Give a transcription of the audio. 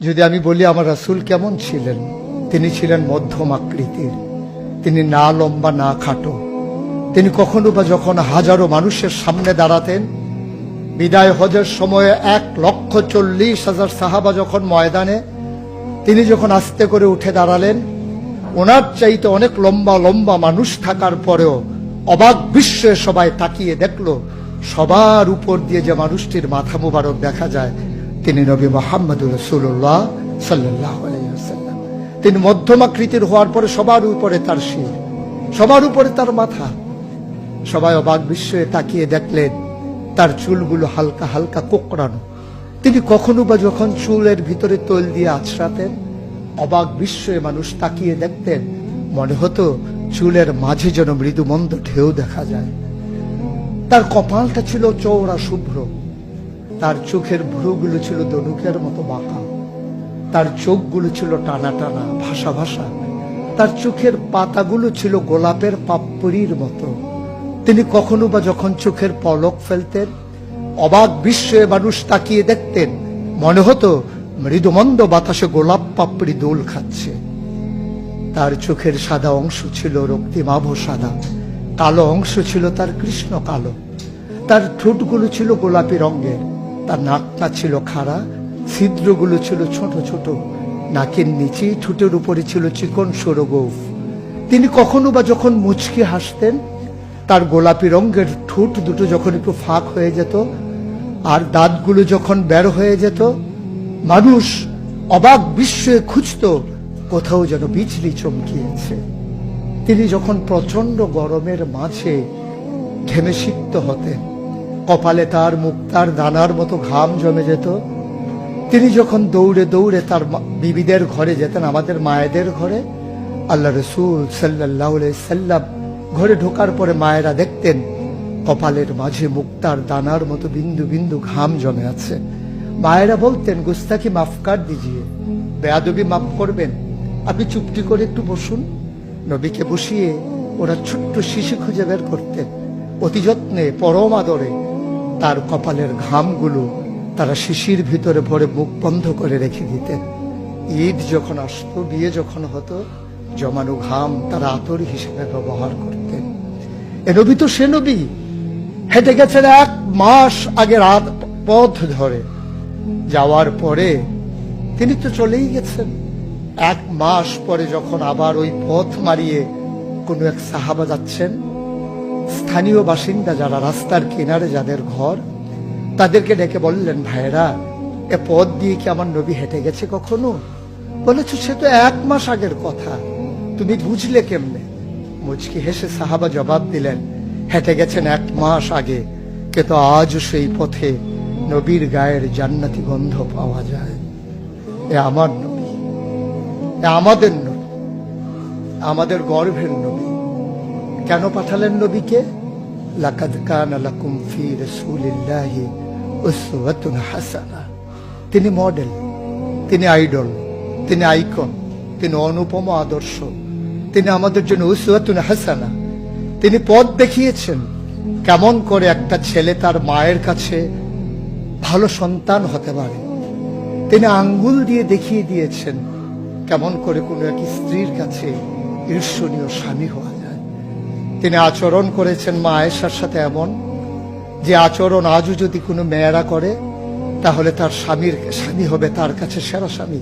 যদি আমি বলি আমার রাসূল কেমন ছিলেন, তিনি ছিলেন মধ্যম আকৃতির। তিনি না লম্বা, না খাটো। তিনি কখনো বা যখন হাজারো মানুষের সামনে দাঁড়াতেন, বিদায় হজের সময়ে এক লক্ষ চল্লিশ হাজার সাহাবা যখন ময়দানে, তিনি যখন আস্তে করে উঠে দাঁড়ালেন, ওনার চাইতে অনেক লম্বা লম্বা মানুষ থাকার পরেও অবাক বিশ্বে সবাই তাকিয়ে দেখল, সবার উপর দিয়ে যে মানুষটির মাথা মুবারক দেখা যায় তিনি নবী মোহাম্মদুর রসুল্লাহ সাল্লাহ আলাইসাল্লাম তিনি মধ্যমাকৃতির হওয়ার পরে সবার উপরে তার শির, সবার উপরে তার মাথা। সবাই অবাক বিস্ময়ে তাকিয়ে দেখলেন, তার চুলগুলো হালকা হালকা কোকড়ানো। তিনি কখনো বা যখন চুলের ভিতরে তৈল দিয়ে আছড়াতেন, অবাক বিস্ময়ে মানুষ তাকিয়ে দেখতেন, মনে হতো চুলের মাঝে যেন মৃদুমন্দ ঢেউ দেখা যায়। তার কপালটা ছিল চৌড়া শুভ্র। তার চোখের ভ্রুগুলো ছিল দনুকের মতো বাঁকা। তার চোখগুলো ছিল টানা টানা ভাষা ভাষা তার চোখের পাতাগুলো ছিল গোলাপের পাপড়ির মতো। তিনি কখনো বা যখন চোখের পলক ফেলতেন, অবাক বিস্ময়ে মানুষ তাকিয়ে দেখতেন। মনে হতো, মৃদুমন্দ বাতাসে গোলাপ পাপড়ি দোল খাচ্ছে। তার চোখের সাদা অংশ ছিল রক্তিমাভ সাদা, কালো অংশ ছিল তার কৃষ্ণ কালো। তার ঠোঁটগুলো ছিল গোলাপি রঙের। তার নাকটা ছিল খাড়া, ছিদ্রগুলো ছিল ছোট ছোট, নাকের নিচেই ঠোঁটের উপরে ছিল চিকন সরগোফ। তিনি কখনো বা যখন মুচকি হাসতেন, তার গোলাপি রঙের ঠোঁট দুটো যখন একটু ফাঁক হয়ে যেত, আর দাঁতগুলো যখন বের হয়ে যেত, মানুষ অবাক বিস্ময়ে খুঁজত কোথাও যেন বিজলি চমকিয়েছে। তিনি যখন প্রচণ্ড গরমের মাঝে ঘেমে সিক্ত হতেন কপালে তার মুখ, তার দানার মতো ঘাম জমে যেত। তিনি যখন দৌড়ে দৌড়ে তার বিবিদের ঘরে যেতেন, আমাদের মায়েদের ঘরে, আল্লাহ রসুল সাল্লাহ সাল্লাম ঘরে ঢোকার পরে মায়েরা দেখতেন, কপালের মাঝে মুক্তার দানার মতো বিন্দু বিন্দু ঘাম জমে আছে। মায়েরা বলতেন গুস্তাকি মাফ কার দিজিয়ে, বেয়াদবি মাফ করবেন। আপনি চুপটি করে একটু বসুন। নবীকে বসিয়ে ওরা ছোট্ট শিশু খুঁজে বের করতেন। অতি যত্নে, পরম আদরে তার কপালের ঘামগুলো তারা শিশির ভিতরে ভরে মুখ বন্ধ করে রেখে দিতেন। ঈদ যখন আসতো, বিয়ে যখন হতো, জমানো ঘাম তারা আতর হিসেবে ব্যবহার করতেন। এ নবী তো সে নবী। হেঁটে গেছেন এক মাস আগে রাত পথ ধরে। যাওয়ার পরে তিনি তো চলেই গেছেন। এক মাস পরে যখন আবার ওই পথ মারিয়ে কোনো এক সাহাবা যাচ্ছেন স্থানীয় বাসিন্দা যারা রাস্তার কিনারে যাদের ঘর, তাদেরকে ডেকে বললেন ভাইরা এ পথ দিয়ে কি আমার নবী হেঁটে গেছে কখনো? বলেছ, সে তো এক মাস আগের কথা। তুমি বুঝলে কেমনে? মুচকি হেসে সাহাবা জবাব দিলেন, হেঁটে গেছেন এক মাস আগে। কিন্তু আজও সেই পথে নবীর গায়ের জান্নাতি গন্ধ পাওয়া যায়। এ আমার নবী, এ আমাদের নবী, আমাদের গর্ভের নবী। কেন পাঠালেন নবীকে? লাকুম হাসানা। তিনি মডেল, তিনি আইডল, তিনি আইকন, তিনি অনুপম আদর্শ, তিনি আমাদের জন্য উসওয়াতুন হাসানা। তিনি পথ দেখিয়েছেন কেমন করে একটা ছেলে তার মায়ের কাছে ভালো সন্তান হতে পারে। তিনি আঙ্গুল দিয়ে দেখিয়ে দিয়েছেন কেমন করে কোনো এক স্ত্রীর কাছে ঈর্ষণীয় স্বামী যায় তিনি আচরণ করেছেন মা আয়েশার সাথে এমন যে আচরণ আজও যদি কোনো মেয়েরা করে, তাহলে তার স্বামীর স্বামী হবে তার কাছে সেরা স্বামী।